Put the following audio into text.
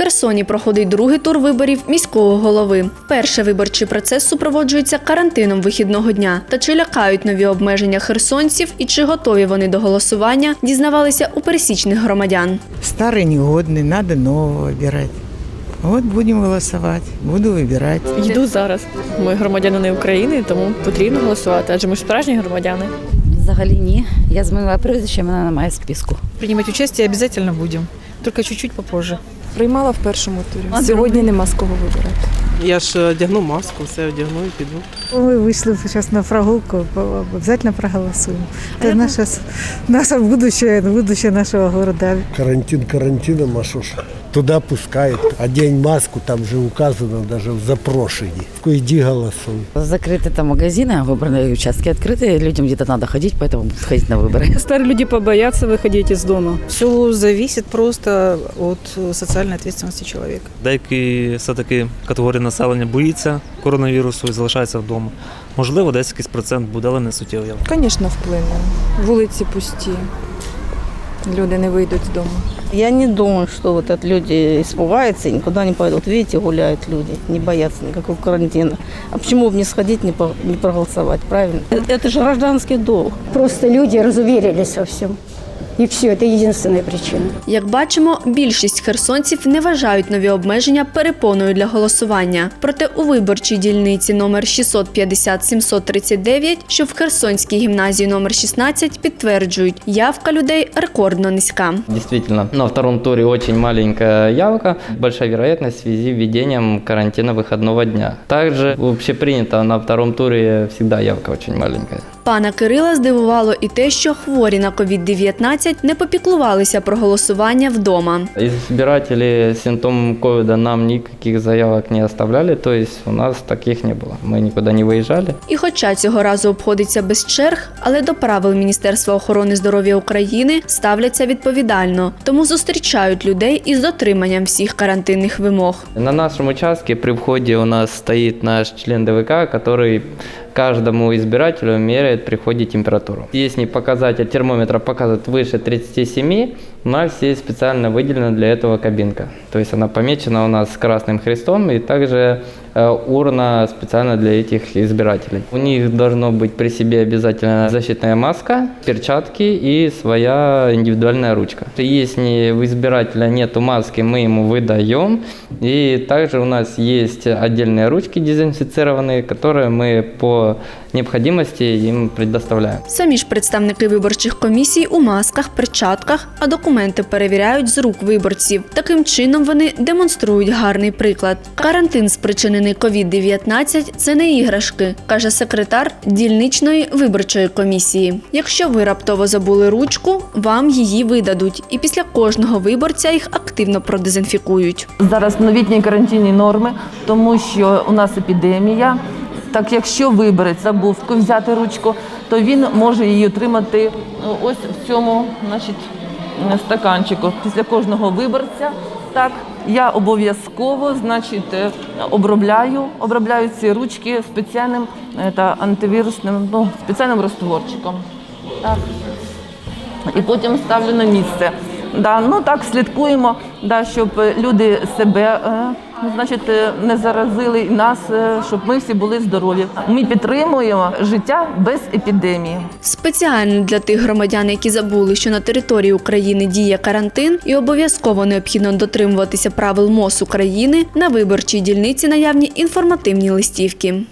Херсоні проходить другий тур виборів міського голови. Перший виборчий процес супроводжується карантином вихідного дня. Та чи лякають нові обмеження херсонців і чи готові вони до голосування, дізнавалися у пересічних громадян. Старый негодный, надо нового выбирать. Вот будем голосовать, буду выбирать. Йду зараз. Ми громадянини України, тому потрібно голосувати, адже ми ж справжні громадяни. Взагалі ні. Я змінила прізвище, мене немає в списку. Принимать участие обязательно будем, только чуть-чуть попозже. Приймала в першому турі. Сьогодні нема з кого вибирати. Я ж одягну маску, все одягну і піду. Мы вышли сейчас на прогулку, по- обязательно проголосуем. Это наше, с- наше будущее, будущее нашего города. Карантин карантином, а что ж, туда пускают. Одень маску, там же указано даже в запрошении. Иди голосуй. Закрыты там магазины, а выбранные участки открыты. Людям где-то надо ходить, поэтому будут ходить на выборы. Старі люди побояться виходити з дому. Все зависит просто от э, социальной ответственности человека. Деякі все-таки категорії населення боїться коронавірусу і залишаються вдома. Можливо, десь якийсь процент буде, але не суттєвий. Звісно, вплине. Вулиці пусті. Люди не вийдуть з дому. Я не думаю, что вот это люди испугаются и никуда не пойдут. Видите, гуляют люди, не боятся никакого карантина. А почему бы не сходить, не, по- не проголосовать, правильно? Это, это же гражданский долг. Просто люди разуверились во всем. И все, это единственная причина. Як бачимо, більшість херсонців не вважають нові обмеження перепоною для голосування. Проте у виборчій дільниці номер 650-739, що в Херсонській гімназії номер 16, підтверджують, явка людей рекордно низька. Действительно, на втором туре очень маленькая явка, большая вероятность в связи с введением карантина выходного дня. Также общепринято на втором туре всегда явка очень маленькая. Пана Кирила здивувало і те, що хворі на COVID-19 не попіклувалися про голосування вдома. Избиратели с симптомом ковида нам никаких заявок не оставляли, то есть у нас таких не было. Мы никуда не выезжали. І хоча цього разу обходиться без черг, але до правил Міністерства охорони здоров'я України ставляться відповідально, тому зустрічають людей із дотриманням всіх карантинних вимог. На нашем участке при входе у нас стоит наш член ДВК, который каждому избирателю меряет при входе температуру. Если показатель термометра показывает выше 37, у нас есть специально выделена для этого кабинка. То есть она помечена у нас красным крестом и также урна специально для этих избирателей. У них должно быть при себе обязательно защитная маска, перчатки и своя индивидуальная ручка. Если у избирателя нет маски, мы ему выдаем. И также у нас есть отдельные ручки дезинфицированные, которые мы по необходимости им предоставляем. Самі ж представники виборчих комісій у масках, перчатках, а документи перевіряють з рук виборців. Таким чином вони демонструють гарний приклад. Карантин, спричинений COVID-19 – це не іграшки, каже секретар дільничної виборчої комісії. Якщо ви раптово забули ручку, вам її видадуть, і після кожного виборця їх активно продезінфікують. Зараз новітні карантинні норми, тому що у нас епідемія. Так, якщо виборець забув взяти ручку, то він може її отримати ну, ось в цьому значить, стаканчику. Після кожного виборця так, я обов'язково значить, е, обробляю, обробляю ці ручки спеціальним е, та антивірусним, ну, спеціальним розтворчиком. Так. І потім ставлю на місце. Да, ну так слідкуємо, да, щоб люди себе е, ну, значить, е, не заразили і нас, е, щоб ми всі були здорові. Ми підтримуємо життя без епідемії. Спеціально для тих громадян, які забули, що на території України діє карантин, і обов'язково необхідно дотримуватися правил МОЗ України на виборчій дільниці наявні інформативні листівки.